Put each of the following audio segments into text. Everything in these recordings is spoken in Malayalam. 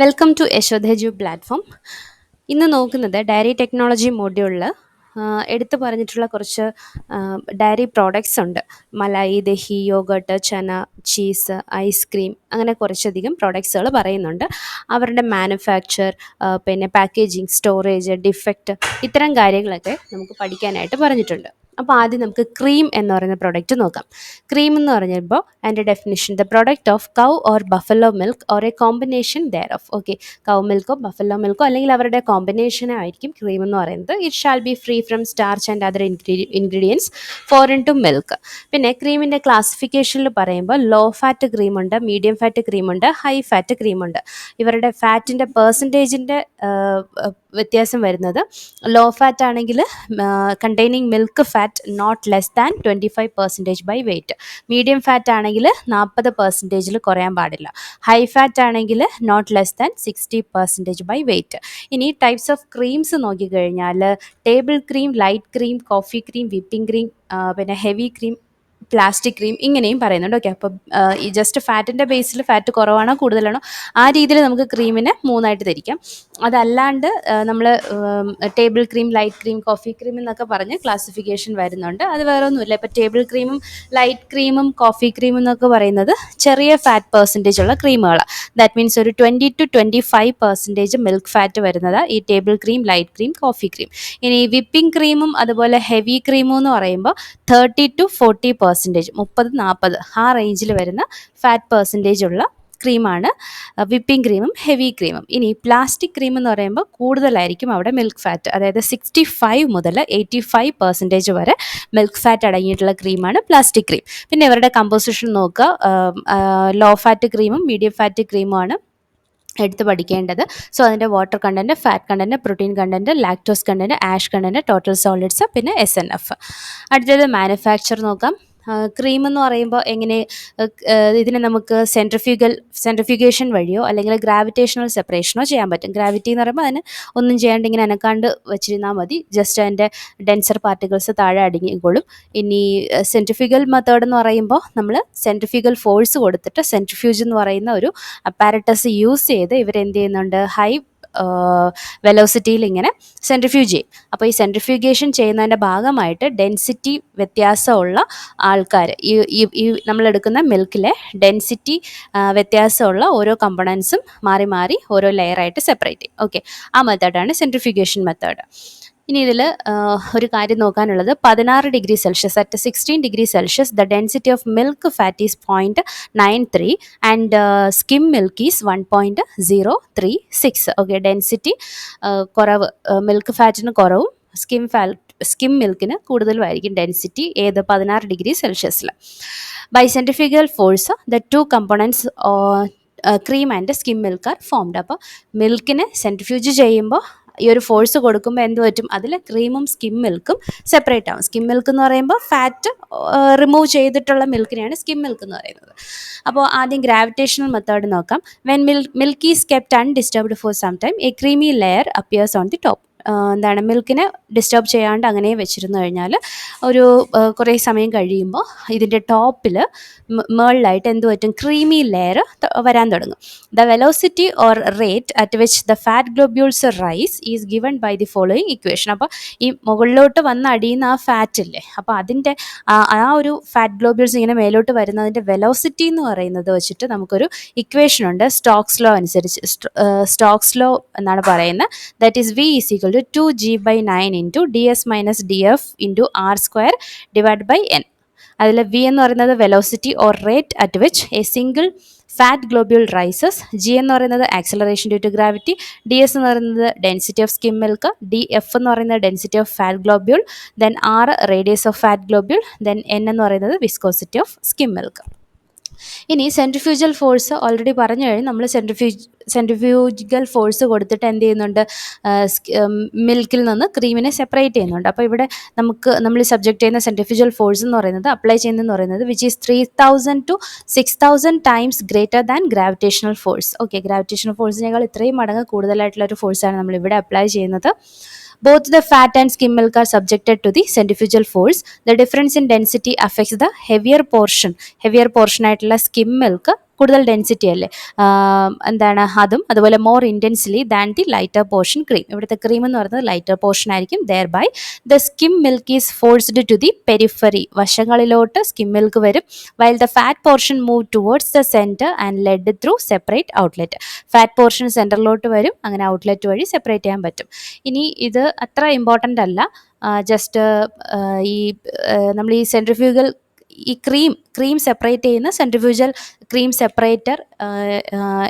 വെൽക്കം ടു യശോധേജു പ്ലാറ്റ്ഫോം ഇന്ന് നോക്കുന്നത് ഡയറി ടെക്നോളജി മോഡ്യൂളിൽ എടുത്തു പറഞ്ഞിട്ടുള്ള കുറച്ച് ഡയറി പ്രോഡക്ട്സ് ഉണ്ട്. Malai dahi yoghurt chhena cheese ice cream അങ്ങനെ കുറച്ചധികം പ്രോഡക്ട്സുകൾ പറയുന്നുണ്ട്. അവരുടെ മാനുഫാക്ചർ പിന്നെ പാക്കേജിങ് സ്റ്റോറേജ് ഡിഫക്റ്റ് ഇത്തരം കാര്യങ്ങളൊക്കെ നമുക്ക് പഠിക്കാനായിട്ട് പറഞ്ഞിട്ടുണ്ട്. അപ്പോൾ ആദ്യം നമുക്ക് ക്രീം എന്ന് പറയുന്ന പ്രോഡക്റ്റ് നോക്കാം. ക്രീം എന്ന് പറഞ്ഞപ്പോൾ അതിന്റെ definition the product of cow or buffalo milk or a combination thereof okay cow മിൽക്കോ buffalo മിൽക്കോ അല്ലെങ്കിൽ അവരുടെ കോമ്പിനേഷൻ ആയിരിക്കും ക്രീം എന്ന് പറയുന്നത്. It shall be free from starch and other ingredients foreign to milk പിന്നെ ക്രീമിന്റെ ക്ലാസിഫിക്കേഷനിൽ പറയുമ്പോൾ ലോ ഫാറ്റ് ക്രീമുണ്ട് മീഡിയം ഫാറ്റ് ക്രീമുണ്ട് ഹൈ ഫാറ്റ് ക്രീമുണ്ട് ഇവരുടെ ഫാറ്റിന്റെ പേഴ്സന്റേജിന്റെ വ്യത്യാസം വരുന്നത് ലോ ഫാറ്റ് ആണെങ്കിൽ containing milk fat not less than twenty five percentage by weight medium fat ആണെങ്കിൽ നാൽപ്പത് പെർസെന്റേജിൽ കുറയാൻ പാടില്ല. ഹൈ ഫാറ്റ് ആണെങ്കിൽ not less than sixty percentage by weight ഇനി ടൈപ്സ് ഓഫ് ക്രീംസ് നോക്കിക്കഴിഞ്ഞാൽ table cream light cream coffee cream whipping cream പിന്നെ ഹെവി ക്രീം പ്ലാസ്റ്റിക് ക്രീം ഇങ്ങനെയും പറയുന്നുണ്ട്. ഓക്കെ അപ്പം ഈ ജസ്റ്റ് ഫാറ്റിന്റെ ബേസിൽ ഫാറ്റ് കുറവാണോ കൂടുതലാണോ ആ രീതിയിൽ നമുക്ക് ക്രീമിനെ മൂന്നായിട്ട് തിരിക്കാം. അതല്ലാണ്ട് നമ്മൾ table cream light cream coffee cream എന്നൊക്കെ പറഞ്ഞ് ക്ലാസിഫിക്കേഷൻ വരുന്നുണ്ട്. അത് വേറെ ഒന്നുമില്ല ഇപ്പം ടേബിൾ ക്രീമും ലൈറ്റ് ക്രീമും കോഫി ക്രീമും എന്നൊക്കെ പറയുന്നത് ചെറിയ ഫാറ്റ് പെർസെന്റേജ് ഉള്ള ക്രീമുകളാണ് ദാറ്റ് മീൻസ് ഒരു twenty to twenty five percentage milk fat വരുന്നത് ഈ table cream light cream coffee cream. ഇനി വിപ്പിംഗ് ക്രീമും അതുപോലെ ഹെവി ക്രീമും എന്ന് പറയുമ്പോൾ തേർട്ടി ടു ഫോർട്ടി പെർസെന്റേജ് മുപ്പത് നാൽപ്പത് ആ റേഞ്ചിൽ വരുന്ന ഫാറ്റ് പെർസെന്റേജ് ഉള്ള ക്രീമാണ് വിപ്പിംഗ് ക്രീമും ഹെവി ക്രീമും. ഇനി പ്ലാസ്റ്റിക് ക്രീം എന്ന് പറയുമ്പോൾ കൂടുതലായിരിക്കും അവിടെ മിൽക്ക് ഫാറ്റ് അതായത് സിക്സ്റ്റി ഫൈവ് മുതൽ എയ്റ്റി ഫൈവ് പെർസെന്റേജ് വരെ മിൽക്ക് ഫാറ്റ് അടങ്ങിയിട്ടുള്ള ക്രീമാണ് പ്ലാസ്റ്റിക് ക്രീം. പിന്നെ ഇവരുടെ കമ്പോസിഷൻ നോക്കുക ലോ ഫാറ്റ് ക്രീമും മീഡിയം ഫാറ്റ് ക്രീമുമാണ് എടുത്ത് പഠിക്കേണ്ടത്. സോ അതിന്റെ water content fat content protein content lactose content ash content total solids പിന്നെ എസ് എൻ എഫ് അടുത്തത് മാനുഫാക്ചർ നോക്കാം. ക്രീം എന്ന് പറയുമ്പോൾ എങ്ങനെ ഇതിനെ നമുക്ക് സെൻട്രിഫ്യൂഗൽ സെൻട്രിഫ്യൂഗേഷൻ വഴിയോ അല്ലെങ്കിൽ ഗ്രാവിറ്റേഷണൽ സെപ്പറേഷനോ ചെയ്യാൻ പറ്റും. ഗ്രാവിറ്റി എന്ന് പറയുമ്പോൾ അതിന് ഒന്നും ചെയ്യാണ്ട് ഇങ്ങനെ അനക്കാണ്ട് വെച്ചിരുന്നാൽ മതി. ജസ്റ്റ് അതിന്റെ ഡെൻസർ പാർട്ടിക്കിൾസ് താഴെ അടങ്ങിക്കോളും. ഇനി സെൻട്രിഫ്യൂഗൽ മെത്തേഡ് എന്ന് പറയുമ്പോൾ നമ്മൾ സെൻട്രിഫ്യൂഗൽ ഫോഴ്സ് കൊടുത്തിട്ട് സെൻട്രിഫ്യൂജ് എന്ന് പറയുന്ന ഒരു അപ്പാരറ്റസ് യൂസ് ചെയ്ത് ഇവരെന്ത് ചെയ്യുന്നുണ്ട്? ഹൈ വെലോസിറ്റിയിൽ ഇങ്ങനെ സെൻട്രിഫ്യൂജ് ചെയ്യും. അപ്പോൾ ഈ സെൻട്രിഫ്യൂഗേഷൻ ചെയ്യുന്നതിന്റെ ഭാഗമായിട്ട് ഡെൻസിറ്റി വ്യത്യാസമുള്ള ആൾക്കാർ ഈ ഈ നമ്മളെടുക്കുന്ന മിൽക്കിലെ ഡെൻസിറ്റി വ്യത്യാസമുള്ള ഓരോ കമ്പണൻസും മാറി മാറി ഓരോ ലെയറായിട്ട് സെപ്പറേറ്റ് ചെയ്യും. ഓക്കെ ആ മെത്തേഡാണ് സെൻട്രിഫ്യൂഗേഷൻ മെത്തേഡ് ഇനി ഇതിൽ ഒരു കാര്യം നോക്കാനുള്ളത്. പതിനാറ് degree Celsius at sixteen degree Celsius the density of milk fat is point nine three and skim milk is one point zero three six okay density കുറവ് മിൽക്ക് ഫാറ്റിന് കുറവും സ്കിം ഫാറ്റ് സ്കിം മിൽക്കിന് കൂടുതലുമായിരിക്കും ഡെൻസിറ്റി ഏത് പതിനാറ് degree സെൽഷ്യസിൽ by centrifugal force the two components cream and skim milk are formed. അപ്പോൾ മിൽക്കിനെ സെന്റിഫ്യൂജ് ചെയ്യുമ്പോൾ ഈ ഒരു ഫോഴ്സ് കൊടുക്കുമ്പോൾ എന്ത് പറ്റും? അതിൽ ക്രീമും സ്കിം മിൽക്കും സെപ്പറേറ്റ് ആവും. സ്കിം മിൽക്ക് എന്ന് പറയുമ്പോൾ ഫാറ്റ് റിമൂവ് ചെയ്തിട്ടുള്ള മിൽക്കിനെയാണ് സ്കിം മിൽക്ക് എന്ന് പറയുന്നത്. അപ്പോൾ ആദ്യം ഗ്രാവിറ്റേഷണൽ മെത്തേഡ് നോക്കാം. When mil milk is kept undisturbed for some time a creamy layer appears on the top എന്താണ് മിൽക്കിനെ ഡിസ്റ്റർബ് ചെയ്യാണ്ട് അങ്ങനെ വെച്ചിരുന്നു കഴിഞ്ഞാൽ ഒരു കുറേ സമയം കഴിയുമ്പോൾ ഇതിന്റെ ടോപ്പിൽ മേളിലായിട്ട് എന്ത് പറ്റും ക്രീമി ലെയർ വരാൻ തുടങ്ങും. The velocity or rate at which the fat globules rise is given by the following equation അപ്പോൾ ഈ മുകളിലോട്ട് വന്ന് അടിയുന്ന ആ ഫാറ്റ് ഇല്ലേ അപ്പോൾ അതിന്റെ ആ ഒരു ഫാറ്റ് ഗ്ലോബ്യൂൾസ് ഇങ്ങനെ മേലോട്ട് വരുന്നതിന്റെ വെലോസിറ്റി എന്ന് പറയുന്നത് വെച്ചിട്ട് നമുക്കൊരു ഇക്വേഷൻ ഉണ്ട്. സ്റ്റോക്സ് ലോ അനുസരിച്ച് സ്റ്റോക്സ് ലോ എന്നാണ് പറയുന്നത്. That is V is equal to two G by nine into D S minus D F into R square divide by N അതിൽ വി എന്ന് പറയുന്നത് velocity or rate at which a single fat globule rises G എന്ന് പറയുന്നത് acceleration due to gravity D S എന്ന് പറയുന്നത് density of skim milk D F എന്ന് പറയുന്നത് density of fat globule then R radius of fat globule then N എന്ന് പറയുന്നത് വിസ്കോസിറ്റി ഓഫ് സ്കിം മിൽക്ക് ഇനി സെൻട്രിഫ്യൂജൽ ഫോഴ്സ് ഓൾറെഡി പറഞ്ഞു കഴിഞ്ഞ് നമ്മൾ സെൻട്രിഫ്യൂജ് സെൻട്രിഫ്യൂജിക്കൽ ഫോഴ്സ് കൊടുത്തിട്ട് എന്ത് ചെയ്യുന്നുണ്ട്? മിൽക്കിൽ നിന്ന് ക്രീമിനെ സെപ്പറേറ്റ് ചെയ്യുന്നുണ്ട്. അപ്പോൾ ഇവിടെ നമുക്ക് നമ്മൾ സബ്ജക്റ്റ് ചെയ്യുന്ന സെൻട്രിഫ്യൂജൽ ഫോഴ്സ് എന്ന് പറയുന്നത് അപ്ലൈ ചെയ്യുന്നതെന്ന് പറയുന്നത് which is three thousand to six thousand times greater than gravitational force okay gravitational ഫോഴ്സിനേക്കാൾ ഇത്രയും മടങ്ങ് കൂടുതലായിട്ടുള്ള ഒരു ഫോഴ്സാണ് നമ്മൾ ഇവിടെ അപ്ലൈ ചെയ്യുന്നത്. Both the fat and skim milk are subjected to the centrifugal force. The difference in density affects the heavier portion. Heavier portion ആയിട്ടുള്ള skim milk കൂടുതൽ ഡെൻസിറ്റി അല്ലേ? എന്താണ് അതും അതുപോലെ more intensely than the lighter portion cream ഇവിടുത്തെ ക്രീം എന്ന് പറയുന്നത് ലൈറ്റർ പോർഷൻ ആയിരിക്കും. Thereby the skim milk is forced to the periphery വശങ്ങളിലോട്ട് skim milk വരും. While the fat portion move towards the centre and led through separate outlet fat portion സെന്ററിലോട്ട് വരും. അങ്ങനെ ഔട്ട്ലെറ്റ് വഴി സെപ്പറേറ്റ് ചെയ്യാൻ പറ്റും. ഇനി ഇത് അത്ര ഇമ്പോർട്ടന്റ് അല്ല. ജസ്റ്റ് ഈ നമ്മൾ ഈ സെൻട്രിഫ്യൂഗൽ ഈ ക്രീം ക്രീം സെപ്പറേറ്റ് ചെയ്യുന്ന സെൻട്രിഫ്യൂജൽ ക്രീം സെപ്പറേറ്റർ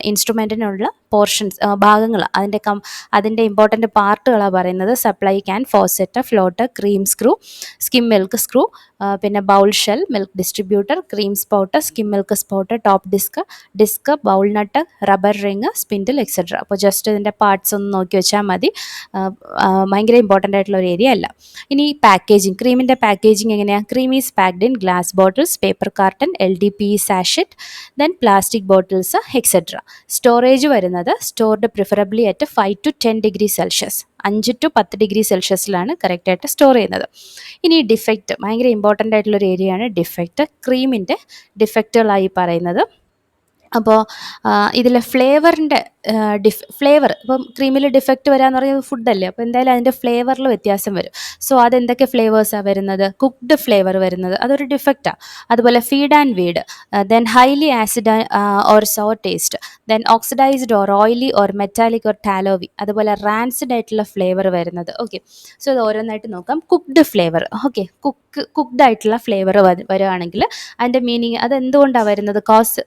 ഇൻസ്ട്രുമെന്റിനുള്ള പോർഷൻസ് ഭാഗങ്ങൾ. അതിന്റെ കം അതിന്റെ ഇമ്പോർട്ടന്റ് പാർട്ടുകളാണ് പറയുന്നത്. Supply can faucet float cream screw skim milk screw പിന്നെ bowl shell milk distributor cream spout skim milk spout top disc disc bowl nut rubber ring spindle etcetera അപ്പോൾ ജസ്റ്റ് ഇതിന്റെ പാർട്സ് ഒന്ന് നോക്കി വെച്ചാൽ മതി. ഭയങ്കര ഇമ്പോർട്ടന്റ് ആയിട്ടുള്ള ഒരു ഏരിയ അല്ല. ഇനി പാക്കേജിങ് ക്രീമിന്റെ പാക്കേജിങ് എങ്ങനെയാണ് cream is packed in glass bottles paper carton L D P sachet then plastic bottles etcetera storage വരുന്നത് stored preferably at five to ten degree Celsius അഞ്ച് ടു പത്ത് ഡിഗ്രി സെൽഷ്യസിലാണ് കറക്റ്റായിട്ട് സ്റ്റോർ ചെയ്യുന്നത്. ഇനി ഡിഫക്റ്റ് ഭയങ്കര ഇമ്പോർട്ടന്റ് ആയിട്ടുള്ളൊരു ഏരിയയാണ് ഡിഫക്റ്റ് ക്രീമിന്റെ ഡിഫക്റ്റുകളായി പറയുന്നത്. അപ്പോൾ ഇതിലെ ഫ്ലേവറിന്റെ ഡിഫ് ഫ്ലേവർ ഇപ്പം ക്രീമിൽ ഡിഫക്റ്റ് വരാന്ന് പറയുന്നത് ഫുഡല്ലേ അപ്പോൾ എന്തായാലും അതിന്റെ ഫ്ലേവറിൽ വ്യത്യാസം വരും. സോ അതെന്തൊക്കെ ഫ്ലേവേഴ്സാണ് വരുന്നത്? കുക്ക്ഡ് ഫ്ലേവർ വരുന്നത് അതൊരു ഡിഫക്റ്റാണ് അതുപോലെ feed and weed then highly acid or sour taste then oxidised or oily or metallic or tallowy അതുപോലെ റാൻസിഡ് ആയിട്ടുള്ള ഫ്ലേവർ വരുന്നത്. ഓക്കെ. സോ ഇത് ഓരോന്നായിട്ട് നോക്കാം. Cooked flavour okay. Cook cooked ആയിട്ടുള്ള ഫ്ലേവർ വരുവാണെങ്കിൽ അതിന്റെ മീനിങ് അത് എന്തുകൊണ്ടാണ് വരുന്നത്? കോസ്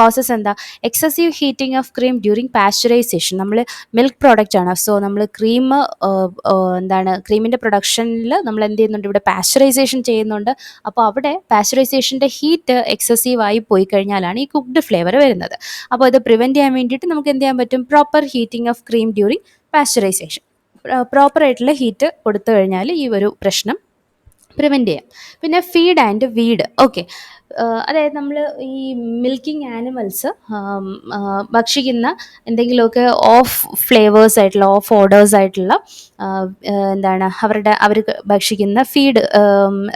കോസസ് എന്താ? Excessive heating of cream during pasteurisation നമ്മൾ മിൽക്ക് പ്രോഡക്റ്റ് ആണ്. സോ നമ്മൾ ക്രീം എന്താണ് ക്രീമിന്റെ പ്രൊഡക്ഷനിൽ നമ്മൾ എന്ത് ചെയ്യുന്നുണ്ട്? ഇവിടെ പാസ്ചറൈസേഷൻ ചെയ്യുന്നുണ്ട്. അപ്പോൾ അവിടെ പാസ്ചറൈസേഷന്റെ ഹീറ്റ് എക്സസീവ് ആയി പോയി കഴിഞ്ഞാലാണ് ഈ കുക്ക്ഡ് ഫ്ലേവർ വരുന്നത്. അപ്പോൾ ഇത് പ്രിവെന്റ് ചെയ്യാൻ വേണ്ടിയിട്ട് നമുക്ക് എന്ത് ചെയ്യാൻ പറ്റും? Proper heating of cream during pasteurisation proper ആയിട്ടുള്ള ഹീറ്റ് കൊടുത്തു കഴിഞ്ഞാൽ ഈ ഒരു പ്രശ്നം പ്രിവെന്റ് ചെയ്യാം. പിന്നെ ഫീഡ് ആൻഡ് വീഡ് ഓക്കെ അതായത് നമ്മൾ ഈ മിൽക്കിംഗ് ആനിമൽസ് ഭക്ഷിക്കുന്ന എന്തെങ്കിലുമൊക്കെ ഓഫ് ഫ്ലേവേഴ്സ് ആയിട്ടുള്ള ഓഫ് ഓർഡേഴ്സ് ആയിട്ടുള്ള എന്താണ് അവരുടെ അവർ ഭക്ഷിക്കുന്ന ഫീഡ്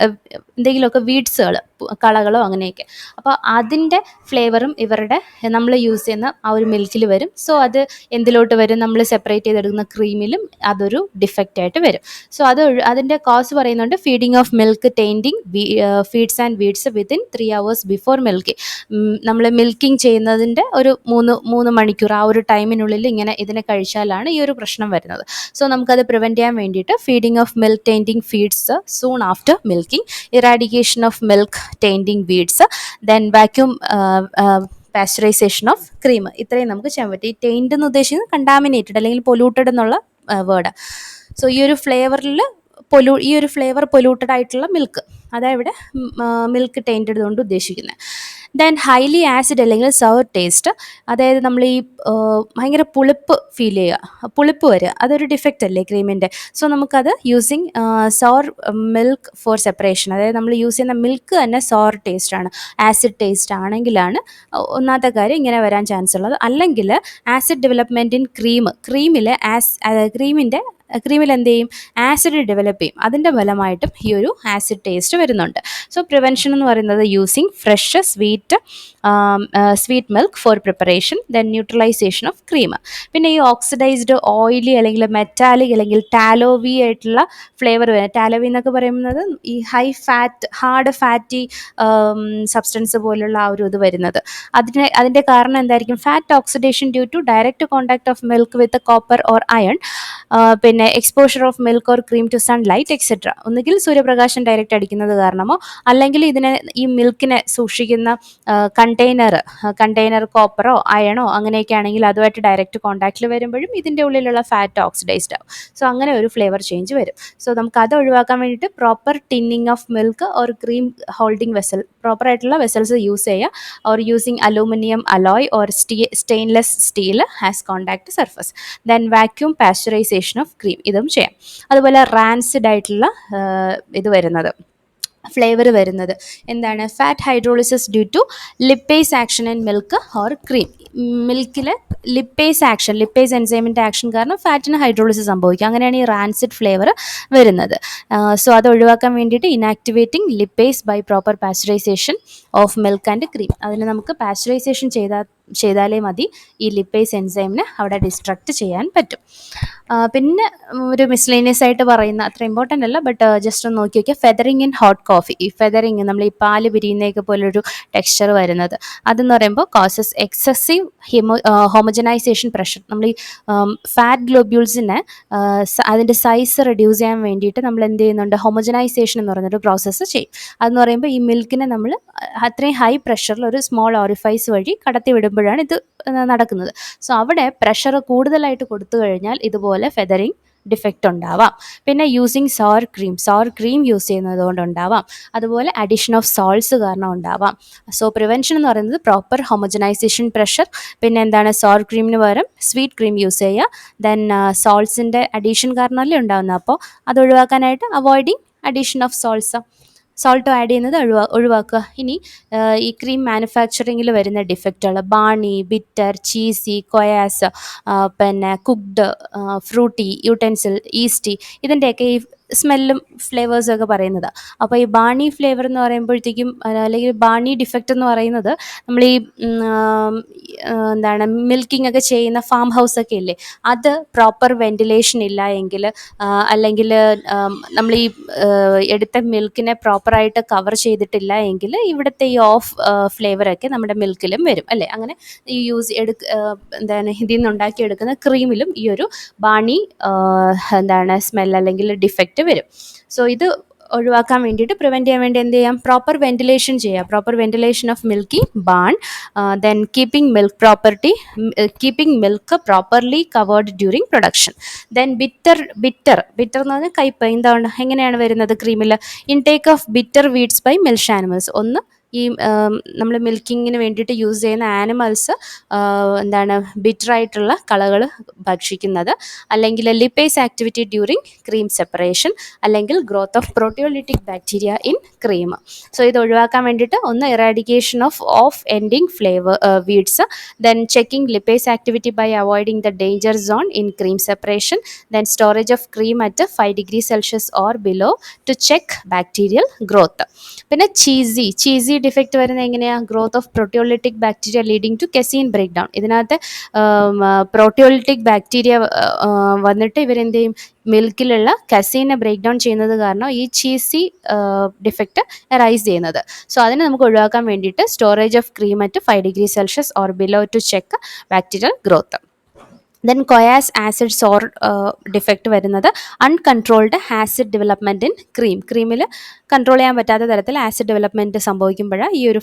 എന്തെങ്കിലുമൊക്കെ വീഡ്സുകൾ കളകളോ അങ്ങനെയൊക്കെ. അപ്പോൾ അതിന്റെ ഫ്ലേവറും ഇവരുടെ നമ്മൾ യൂസ് ചെയ്യുന്ന ആ ഒരു മിൽക്കിൽ വരും. സോ അത് എന്തിലോട്ട് വരും? നമ്മൾ സെപ്പറേറ്റ് ചെയ്തെടുക്കുന്ന ക്രീമിലും അതൊരു ഡിഫക്റ്റ് ആയിട്ട് വരും. സോ അത് അതിന്റെ കോസ് പറയുന്നുണ്ട് feeding of milk tainting feeds and weeds within three hours before milking നമ്മൾ മിൽക്കിംഗ് ചെയ്യുന്നതിന്റെ ഒരു മൂന്ന് മൂന്ന് മണിക്കൂർ ആ ഒരു ടൈമിനുള്ളിൽ ഇങ്ങനെ ഇതിനെ കഴിച്ചാലാണ് ഈ ഒരു പ്രശ്നം വരുന്നത്. സോ നമുക്കത് പ്രിവെന്റ് ചെയ്യാൻ വേണ്ടിയിട്ട് feeding of milk tainting feeds soon after milking eradication of milk tainting weeds then vacuum pasteurisation of cream ഇത്രയും നമുക്ക് ചെയ്യാൻ പറ്റും. ഈ ടൈൻഡ് എന്ന് ഉദ്ദേശിക്കുന്നത് കണ്ടാമിനേറ്റഡ് അല്ലെങ്കിൽ പൊല്യൂട്ടഡ് എന്നുള്ള വേർഡ് സോ ഈ ഒരു ഫ്ലേവറിൽ പൊല്യൂ ഈ ഒരു ഫ്ലേവർ പൊല്യൂട്ടഡ് ആയിട്ടുള്ള മിൽക്ക് അതായത് ഇവിടെ മിൽക്ക് ടൈന്റഡ് കൊണ്ട് ഉദ്ദേശിക്കുന്നത്. ദെൻ ഹൈലി ആസിഡ് അല്ലെങ്കിൽ സവർ ടേസ്റ്റ് അതായത് നമ്മൾ ഈ ഭയങ്കര പുളിപ്പ് ഫീൽ ചെയ്യുക. പുളിപ്പ് വരിക. അതൊരു ഡിഫക്റ്റ് അല്ലേ ക്രീമിന്റെ സോ നമുക്കത് using sour milk for separation അതായത് നമ്മൾ യൂസ് ചെയ്യുന്ന മിൽക്ക് തന്നെ സോർ ടേസ്റ്റ് ആണ്. ആസിഡ് ടേസ്റ്റ് ആണെങ്കിലാണ് ഒന്നാമത്തെ കാര്യം ഇങ്ങനെ വരാൻ ചാൻസ് ഉള്ളത്. അല്ലെങ്കിൽ ആസിഡ് ഡെവലപ്മെന്റ് ഇൻ ക്രീം ക്രീമിൽ ആസ് ക്രീമിന്റെ ക്രീമിൽ എന്ത് ചെയ്യും? ആസിഡ് ഡെവലപ്പ് ചെയ്യും. അതിന്റെ ഫലമായിട്ടും ഈ ഒരു ആസിഡ് ടേസ്റ്റ് വരുന്നുണ്ട്. സോ പ്രിവെൻഷൻ എന്ന് പറയുന്നത് using fresh sweet sweet milk for preparation then neutralisation of cream പിന്നെ ഈ ഓക്സിഡൈസ്ഡ് ഓയിലി അല്ലെങ്കിൽ മെറ്റാലിക് അല്ലെങ്കിൽ ടാലോവി ആയിട്ടുള്ള ഫ്ലേവർ ടാലോവി എന്നൊക്കെ പറയുന്നത് ഈ high fat hard fatty substance പോലുള്ള ആ ഒരു ഇത് വരുന്നത്. അതിന് അതിന്റെ കാരണം എന്തായിരിക്കും? Fat oxidation due to direct contact of milk with copper or iron പിന്നെ exposure of milk or cream to sunlight etcetera ഒന്നുകിൽ സൂര്യപ്രകാശം ഡയറക്റ്റ് അടിക്കുന്നത് കാരണമോ അല്ലെങ്കിൽ ഇതിനെ ഈ മിൽക്കിനെ സൂക്ഷിക്കുന്ന കണ്ടെയ്നർ കണ്ടെയ്നർ കോപ്പറോ അയണോ അങ്ങനെയൊക്കെ ആണെങ്കിൽ അതുമായിട്ട് ഡയറക്റ്റ് കോൺടാക്റ്റിൽ വരുമ്പോഴും ഇതിന്റെ ഉള്ളിലുള്ള ഫാറ്റ് ഓക്സിഡൈസ്ഡ് ആവും. സോ അങ്ങനെ ഒരു ഫ്ലേവർ ചേഞ്ച് വരും. സോ നമുക്ക് അത് ഒഴിവാക്കാൻ വേണ്ടിയിട്ട് proper tinning of milk or cream holding vessel proper ആയിട്ടുള്ള വെസൽസ് യൂസ് ചെയ്യുക. Or using aluminium alloy or steel stainless steel has contact surface then vacuum pasteurisation of cream ഇതും ചെയ്യാം. അതുപോലെ റാൻസിഡ് ആയിട്ടുള്ള ഇത് വരുന്നത്. ഫ്ലേവർ വരുന്നത്. എന്താണ്? Fat hydrolysis due to lipase action in milk or cream മിൽക്കിൽ lipase action lipase എൻസൈമിന്റെ ആക്ഷൻ കാരണം ഫാറ്റിന് ഹൈഡ്രോളിസിസ് സംഭവിക്കും. അങ്ങനെയാണ് ഈ റാൻസിഡ് ഫ്ലേവർ വരുന്നത്. സോ അത് ഒഴിവാക്കാൻ വേണ്ടിയിട്ട് inactivating lipase by proper pasteurisation of milk and cream അതിന് നമുക്ക് പാസ്ചറൈസേഷൻ ചെയ്താൽ ചെയ്താലേ മതി ഈ ലിപ്പേസ് എൻസൈമിനെ അവിടെ ഡിസ്ട്രക്റ്റ് ചെയ്യാൻ പറ്റും. പിന്നെ ഒരു മിസ്ലേനിയസ് ആയിട്ട് പറയുന്ന അത്ര ഇമ്പോർട്ടന്റ് അല്ല ബട്ട് ജസ്റ്റ് ഒന്ന് നോക്കി നോക്കിയാൽ ഫെദറിങ് ഇൻ ഹോട്ട് കോഫി ഈ ഫെദറിങ് നമ്മൾ ഈ പാൽ പിരിയുന്നതൊക്കെ പോലൊരു ടെക്സ്ചർ വരുന്നത്. അതെന്ന് പറയുമ്പോൾ causes excessive homo homogenisation pressure നമ്മൾ ഈ ഫാറ്റ് ഗ്ലോബ്യൂൾസിനെ അതിന്റെ സൈസ് റെഡ്യൂസ് ചെയ്യാൻ വേണ്ടിയിട്ട് നമ്മൾ എന്ത് ചെയ്യുന്നുണ്ട്? ഹോമജനൈസേഷൻ എന്ന് പറയുന്നൊരു പ്രോസസ്സ് ചെയ്യും. അതെന്ന് പറയുമ്പോൾ ഈ മിൽക്കിനെ നമ്മൾ അത്രയും ഹൈ പ്രഷറിൽ ഒരു സ്മോൾ ഓറിഫൈസ് വഴി കടത്തി വിടുമ്പോഴാണ് ഇത് നടക്കുന്നത്. സോ അവിടെ പ്രഷർ കൂടുതലായിട്ട് കൊടുത്തു കഴിഞ്ഞാൽ ഇതുപോലെ ഫെദറിങ് ഡിഫക്റ്റ് ഉണ്ടാവാം. പിന്നെ using sour cream sour cream use ചെയ്യുന്നത് കൊണ്ട് ഉണ്ടാവാം. അതുപോലെ അഡീഷൻ ഓഫ് സോൾട്സ് കാരണം ഉണ്ടാവാം. സോ പ്രിവെൻഷൻ എന്ന് പറയുന്നത് പ്രോപ്പർ ഹോമജനൈസേഷൻ പ്രഷർ പിന്നെ എന്താണ് സോർ ക്രീമിന് പകരം സ്വീറ്റ് ക്രീം യൂസ് ചെയ്യുക. ദെൻ സോൾട്സിന്റെ അഡീഷൻ കാരണമല്ലേ ഉണ്ടാകുന്നത് അപ്പോൾ അത് ഒഴിവാക്കാനായിട്ട് avoiding addition of salts salt add ചെയ്യുന്നത് ഒഴിവാ ഒഴിവാക്കുക. ഇനി ഈ ക്രീം മാനുഫാക്ചറിങ്ങിൽ വരുന്ന ഡിഫക്റ്റുകൾ ബാണി ബിറ്റർ ചീസി കൊയാസ് പിന്നെ കുക്ക്ഡ് ഫ്രൂട്ടി യൂട്ടെൻസിൽ ഈസ്റ്റി ഇതിന്റെയൊക്കെ ഈ സ്മെല്ലും ഫ്ലേവേഴ്സും ഒക്കെ പറയുന്നത്. അപ്പോൾ ഈ ബാണി ഫ്ലേവർ എന്ന് പറയുമ്പോഴത്തേക്കും അല്ലെങ്കിൽ ബാണി ഡിഫക്റ്റ് എന്ന് പറയുന്നത് നമ്മൾ ഈ എന്താണ് മിൽക്കിംഗ് ഒക്കെ ചെയ്യുന്ന ഫാം ഹൗസ് ഒക്കെ ഇല്ലേ? അത് പ്രോപ്പർ വെന്റിലേഷൻ ഇല്ല എങ്കിൽ അല്ലെങ്കിൽ നമ്മൾ ഈ എടുത്ത മിൽക്കിനെ പ്രോപ്പറായിട്ട് കവർ ചെയ്തിട്ടില്ല എങ്കിൽ ഇവിടുത്തെ ഈ ഓഫ് ഫ്ലേവറൊക്കെ നമ്മുടെ മിൽക്കിലും വരും അല്ലേ? അങ്ങനെ ഈ യൂസ് എടുക്ക എന്താണ് ഇതിൽ നിന്ന് ഉണ്ടാക്കിയെടുക്കുന്ന ക്രീമിലും ഈ ഒരു ബാണി എന്താണ് സ്മെൽ അല്ലെങ്കിൽ ഡിഫക്റ്റ് വരും. സോ ഇത് ഒഴിവാക്കാൻ വേണ്ടിയിട്ട് പ്രിവെന്റ് ചെയ്യാൻ വേണ്ടി എന്ത് ചെയ്യാം? പ്രോപ്പർ വെന്റിലേഷൻ ചെയ്യുക proper ventilation of milking barn then keeping milk property keeping milk properly covered during production then bitter bitter bitter എന്ന് പറഞ്ഞാൽ കയ്പ് എന്താണ്? എങ്ങനെയാണ് വരുന്നത്? ക്രീമിൽ intake of bitter weeds by milch animals ഒന്ന് ഈ നമ്മൾ മിൽക്കിങ്ങിന് വേണ്ടിയിട്ട് യൂസ് ചെയ്യുന്ന ആനിമൽസ് എന്താണ് ബിറ്ററായിട്ടുള്ള കളകൾ ഭക്ഷിക്കുന്നത്. അല്ലെങ്കിൽ lipase activity during cream separation അല്ലെങ്കിൽ growth of proteolytic bacteria in cream so ഇത് ഒഴിവാക്കാൻ വേണ്ടിയിട്ട് ഒന്ന് eradication of off ending flavour weeds then checking lipase activity by avoiding the danger zone in cream separation then storage of cream at five degree Celsius or below to check bacterial growth പിന്നെ ചീസി ചീസി ഡിഫക്റ്റ് വരുന്നത് എങ്ങനെയാണ് growth of proteolytic bacteria leading to casein break down ഇതിനകത്ത് പ്രോട്ടിയോളിറ്റിക് ബാക്ടീരിയ വന്നിട്ട് ഇവരെന്ത് ചെയ്യും മിൽക്കിലുള്ള കസീനെ ബ്രേക്ക് ഡൗൺ ചെയ്യുന്നത് കാരണം ഈ ചീസി ഡിഫക്റ്റ് അറൈസ് ചെയ്യുന്നത്. സോ അതിനെ നമുക്ക് ഒഴിവാക്കാൻ വേണ്ടിയിട്ട് storage of cream at five degree Celsius or below to check bacterial growth then കൊയാസ് acid sour defect വരുന്നത് uncontrolled acid development in cream ക്രീമിൽ control ചെയ്യാൻ പറ്റാത്ത തരത്തിൽ ആസിഡ് ഡെവലപ്മെന്റ് സംഭവിക്കുമ്പോഴാണ് ഈ ഒരു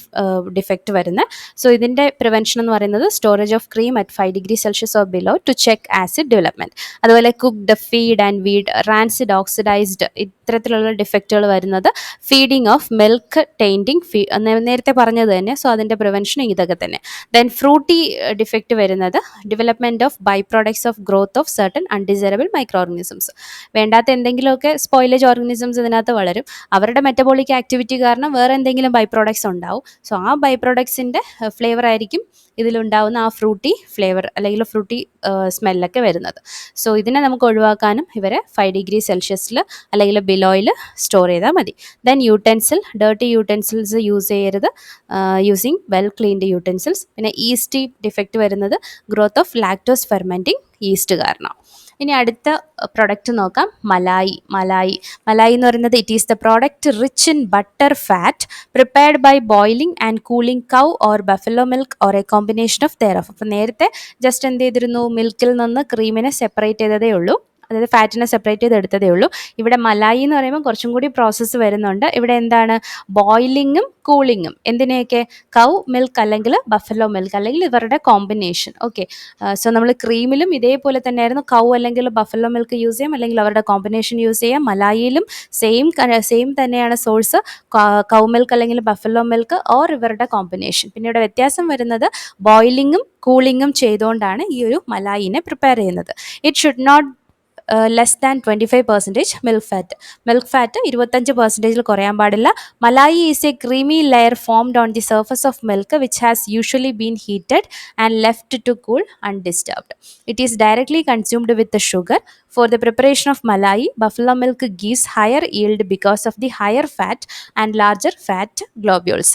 ഡിഫക്റ്റ് വരുന്നത്. സോ ഇതിന്റെ പ്രിവെൻഷൻ എന്ന് പറയുന്നത് storage of cream at five degree Celsius or below to check acid development അതുപോലെ cooked feed and weed rancid oxidised ഇത്തരത്തിലുള്ള ഡിഫക്റ്റുകൾ വരുന്നത് feeding of milk tainting fee നേരത്തെ പറഞ്ഞത് തന്നെ. സോ അതിന്റെ പ്രിവെൻഷൻ ഇതൊക്കെ തന്നെ. ദെൻ ഫ്രൂട്ടി ഡിഫക്റ്റ് വരുന്നത് development of by products of growth of certain undesirable microorganisms വേണ്ടാത്ത എന്തെങ്കിലുമൊക്കെ സ്പോയിലേജ് ഓർഗനിസംസ് ഇതിനകത്ത് വളരും. അവരുടെ മെറ്റബോളിക് ആക്ടിവിറ്റി കാരണം വേറെ എന്തെങ്കിലും ബൈ പ്രോഡക്ട്സ് ഉണ്ടാവും. സോ ആ ബൈ പ്രോഡക്ട്സിന്റെ ഫ്ലേവർ ആയിരിക്കും ഇതിലുണ്ടാവുന്ന ആ ഫ്രൂട്ടി ഫ്ലേവർ അല്ലെങ്കിൽ ഫ്രൂട്ടി സ്മെല്ലൊക്കെ വരുന്നത്. സോ ഇതിനെ നമുക്ക് ഒഴിവാക്കാനും ഇവരെ ഫൈവ് ഡിഗ്രി സെൽഷ്യസിൽ അല്ലെങ്കിൽ ബിലോയിൽ സ്റ്റോർ ചെയ്താൽ മതി. Then utensil dirty utensils use ചെയ്യരുത്. യൂസിങ് വെൽ ക്ലീൻഡ് യൂട്ടെൻസിൽസ് പിന്നെ ഈസ്റ്റി ഡിഫക്റ്റ് വരുന്നത് growth of lactose fermenting yeast കാരണം. ഇനി അടുത്ത പ്രൊഡക്റ്റ് നോക്കാം. മലായി മലായി. മലായി എന്ന് പറയുന്നത് it is the product rich in butter fat prepared by boiling and cooling cow or buffalo milk or a combination of ദെയർ ഓഫ് അപ്പോൾ നേരത്തെ ജസ്റ്റ് എന്ത് ചെയ്തിരുന്നു? മിൽക്കിൽ നിന്ന് ക്രീമിനെ സെപ്പറേറ്റ് ചെയ്തതേ ഉള്ളൂ. അതായത് ഫാറ്റിനെ സെപ്പറേറ്റ് ചെയ്ത് എടുത്തതേ ഉള്ളൂ. ഇവിടെ മലായി എന്ന് പറയുമ്പോൾ കുറച്ചും കൂടി പ്രോസസ്സ് വരുന്നുണ്ട്. ഇവിടെ എന്താണ്? ബോയിലിങ്ങും കൂളിങ്ങും എന്തിനെയൊക്കെ? കൗ മിൽക്ക് അല്ലെങ്കിൽ ബഫലോ മിൽക്ക് അല്ലെങ്കിൽ ഇവരുടെ കോമ്പിനേഷൻ ഓക്കെ സോ നമ്മൾ ക്രീമിലും ഇതേപോലെ തന്നെയായിരുന്നു. കൗ അല്ലെങ്കിൽ ബഫലോ മിൽക്ക് യൂസ് ചെയ്യാം. അല്ലെങ്കിൽ അവരുടെ കോമ്പിനേഷൻ യൂസ് ചെയ്യാം. മലായിയിലും സെയിം സെയിം തന്നെയാണ് സോഴ്സ് കൗ മിൽക്ക് അല്ലെങ്കിൽ ബഫലോ മിൽക്ക് ഓർ ഇവരുടെ കോമ്പിനേഷൻ പിന്നെ ഇവിടെ വ്യത്യാസം വരുന്നത് ബോയിലിങ്ങും കൂളിങ്ങും ചെയ്തുകൊണ്ടാണ് ഈ ഒരു മലായിനെ പ്രിപ്പയർ ചെയ്യുന്നത്. It should not less than twenty five percentage milk fat milk fat ഇരുപത്തഞ്ച് പെർസെന്റേജിൽ കുറയാൻ പാടില്ല. Malai is a creamy layer formed on the surface of milk which has usually been heated and left to cool undisturbed it is directly consumed with sugar For the preparation of malai, buffalo milk gives higher yield because of the higher fat and larger fat globules.